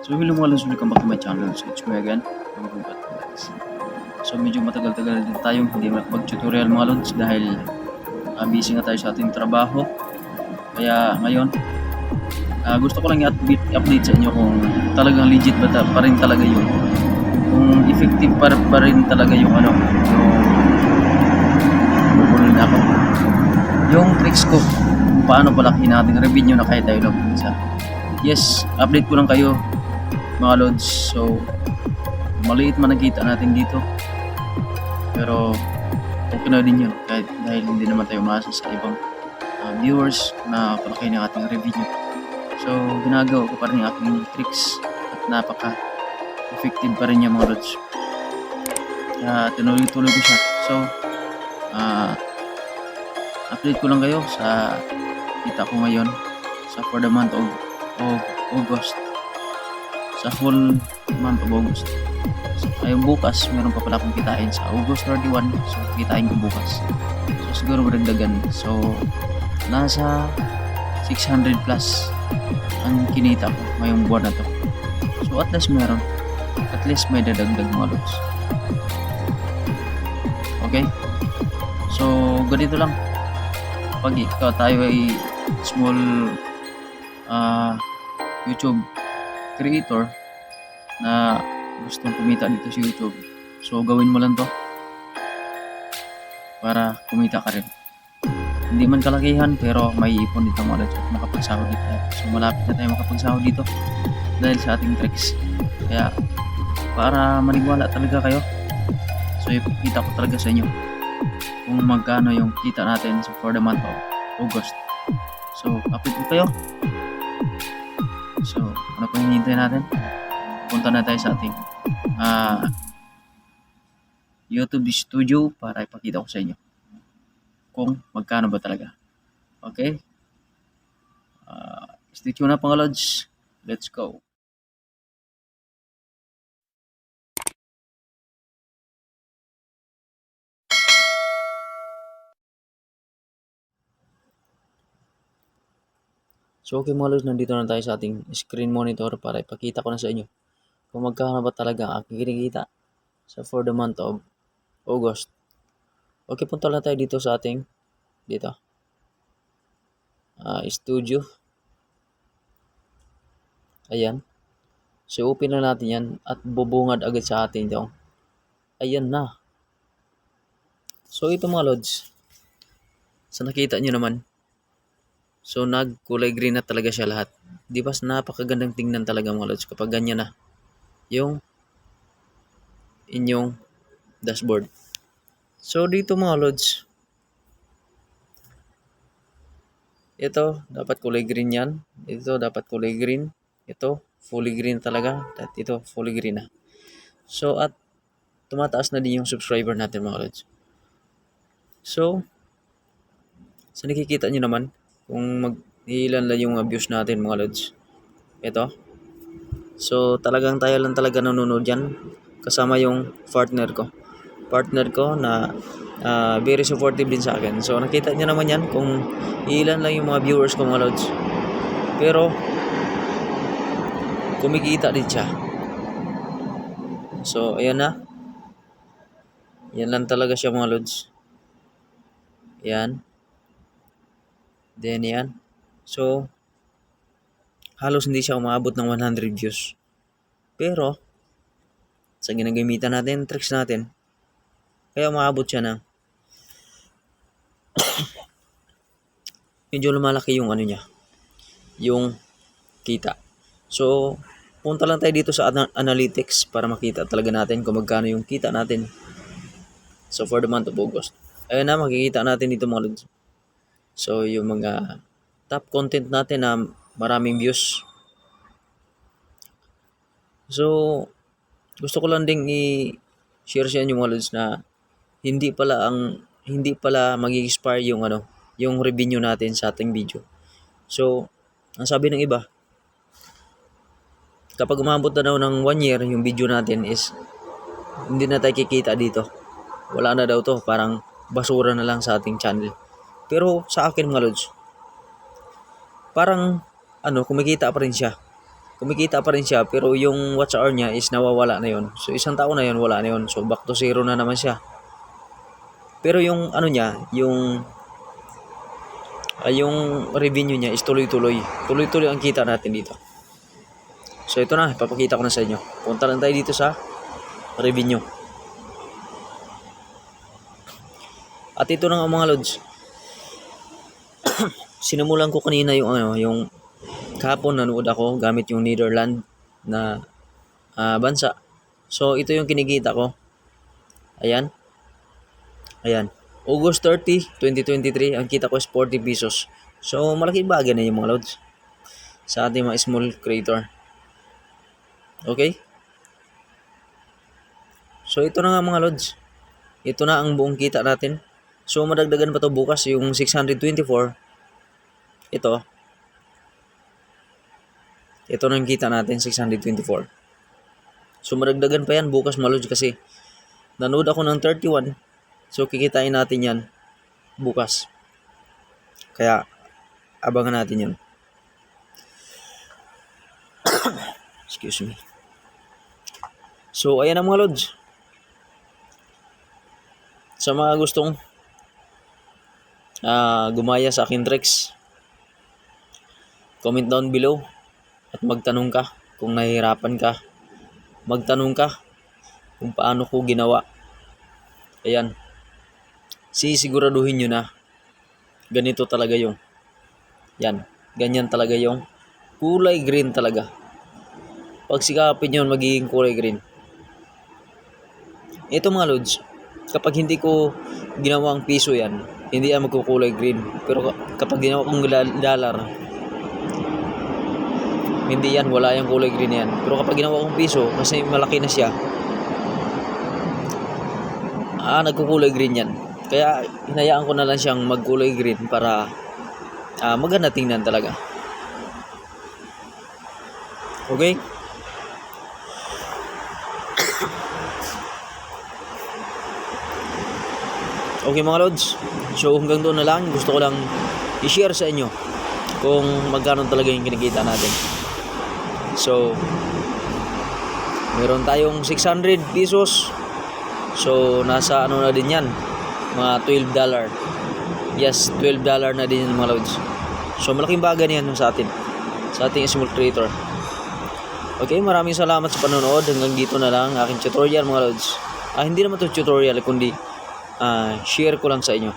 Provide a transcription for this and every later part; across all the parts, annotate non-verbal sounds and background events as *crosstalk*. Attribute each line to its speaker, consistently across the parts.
Speaker 1: So hello mga lods, welcome back to my channel. So it's me again, Gubat Vlogs. So medyo matagal-tagal din tayong hindi makapag-tutorial mga lods dahil ah, busy nga tayo sa ating trabaho. Kaya ngayon, ah, gusto ko lang i-update, update sa inyo kung talagang legit ba ta- pa rin talaga yun. Kung effective pa, pa rin talaga yung ano, yung na ako. Yung tricks ko, paano palakihin natin revenue na kaya tayo lang isa. Yes, update ko lang kayo mga lods. So, maliit man ang kita natin dito. Pero, okay na din yun. Kahit dahil hindi naman tayo maasa sa ibang uh, viewers na palaki ng ating revenue. So, ginagawa ko pa rin yung aking tricks at napaka effective pa rin yung mga lods. Kaya tinuloy-tuloy ko siya. So, ah update ko lang kayo sa kita ko ngayon sa for the month of, of August sa full month of August. So, ayun bukas meron pa pala akong kitain sa August 31 so kitain ko bukas. So siguro madagdagan. So nasa 600 plus ang kinita ko ngayong buwan na to. So at least meron. At least may dadagdag mga lods okay? So ganito lang. Pag ikaw tayo ay small ah, YouTube creator na gustong kumita dito sa YouTube. So gawin mo lang to para kumita ka rin. Hindi man kalakihan pero may ipon dito mga lods at makapagsahod dito. So malapit na tayo makapagsahod dito dahil sa ating tricks. Kaya para maniwala talaga kayo. So ipakita ko talaga sa inyo kung magkano yung kita natin sa for the month of August. So, update ko kayo. So, ano pa hinihintay natin? Punta na tayo sa ating ah, YouTube studio para ipakita ko sa inyo kung magkano ba talaga. Okay? Ah, stay tuned na mga lods. Let's go. So okay mga lods, nandito na tayo sa ating screen monitor para ipakita ko na sa inyo kung magkano ba talaga ang aking kinikita sa for the month of August. Okay, punta lang tayo dito sa ating dito. ah studio. Ayan. So open na natin yan at bubungad agad sa atin ito. Ayan na. So ito mga lods. Sa nakita nyo naman, So nagkulay green na talaga siya lahat. Di ba napakagandang tingnan talaga mga lods kapag ganyan na yung inyong dashboard. So dito mga lods, ito dapat kulay green yan. Ito dapat kulay green. Ito fully green talaga. At ito fully green na. So at tumataas na din yung subscriber natin mga lods. So, sa nakikita nyo naman, kung mag ilan lang yung views natin mga lods. Ito. So talagang tayo lang talaga nanonood yan. Kasama yung partner ko. Partner ko na ah, very supportive din sa akin. So nakita niyo naman yan kung ilan lang yung mga viewers ko mga lods. Pero kumikita din siya. So ayan na. Yan lang talaga siya mga lods. Yan. Then yan. So, halos hindi siya umabot ng 100 views. Pero, sa ginagamitan natin, tricks natin, kaya umabot siya ng *coughs* medyo lumalaki yung ano niya, yung kita. So, punta lang tayo dito sa ana- analytics para makita talaga natin kung magkano yung kita natin. So, for the month of August. Ayun na, makikita natin dito mga lods. So, yung mga top content natin na maraming views. So, gusto ko lang ding i-share sa inyo mga lods na hindi pala ang hindi pala mag-expire yung ano, yung revenue natin sa ating video. So, ang sabi ng iba, kapag umabot na daw ng one year yung video natin is hindi na tayo kikita dito. Wala na daw to, parang basura na lang sa ating channel. Pero sa akin mga lods, parang ano, kumikita pa rin siya. kumikita pa rin siya pero yung watch hour niya is nawawala na yon so isang taon na yon wala na yon so back to zero na naman siya. Pero yung ano niya yung ay yung revenue niya is tuloy-tuloy. Tuloy-tuloy ang kita natin dito. So ito na ipapakita ko na sa inyo. Punta lang tayo dito sa revenue. At ito na nga mga lods. *coughs* Sinimulan ko kanina yung ano yung kahapon nanood ako gamit yung Netherland na ah, bansa. So ito yung kinikita ko. Ayan. Ayan. August 30, 2023, ang kita ko is 40 pesos. So malaking bagay na yung mga loads sa ating mga small creator. Okay? So ito na nga mga lods. Ito na ang buong kita natin. So madagdagan pa to bukas yung 624. Ito, ito na yung kita natin, 624. So, maragdagan pa yan bukas malodge kasi nanood ako ng 31. So, kikitain natin yan bukas. Kaya, abangan natin yan. *coughs* Excuse me. So, ayan ang mga lods. Sa mga gustong ah gumaya sa akin tricks, comment down below at magtanong ka kung nahihirapan ka. Magtanong ka kung paano ko ginawa. Ayan. Sisiguraduhin nyo na ganito talaga yung yan. Ganyan talaga yung kulay green talaga. Pag sikapin yun, magiging kulay green. Ito mga lods, kapag hindi ko ginawa ang piso yan, hindi yan magkukulay green. Pero kapag ginawa kong dollar, hindi yan, wala yung kulay green yan. Pero kapag ginawa kong piso, kasi malaki na siya, ah, nagkukulay green yan. Kaya, hinayaan ko na lang siyang magkulay green para ah, maganda tingnan talaga. Okay? Okay mga lods, so hanggang doon na lang, gusto ko lang i-share sa inyo kung magkano talaga yung kinikita natin. So, meron tayong 600 pesos. So, nasa ano na din yan, mga 12 dollar. Yes, 12 dollar na din yan mga lods. So, malaking bagay na yan sa atin, sa ating small creator. Okay, maraming salamat sa panonood. Hanggang dito na lang ang aking tutorial mga lods. Ah, hindi naman to tutorial, kundi ah, share ko lang sa inyo.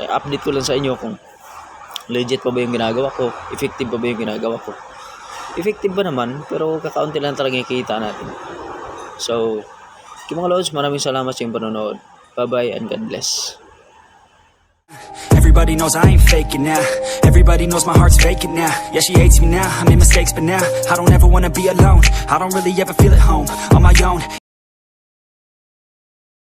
Speaker 1: Eh, update ko lang sa inyo kung legit pa ba yung ginagawa ko, effective pa ba yung ginagawa ko. Effective ba naman, pero kakaunti lang talaga yung kita natin. So, okay mga lods, maraming salamat sa inyong panonood. Bye-bye and God bless.
Speaker 2: Everybody knows I ain't faking now Everybody knows my heart's vacant now Yeah, she hates me now, I made mistakes but now I don't ever wanna be alone I don't really ever feel at home On my own,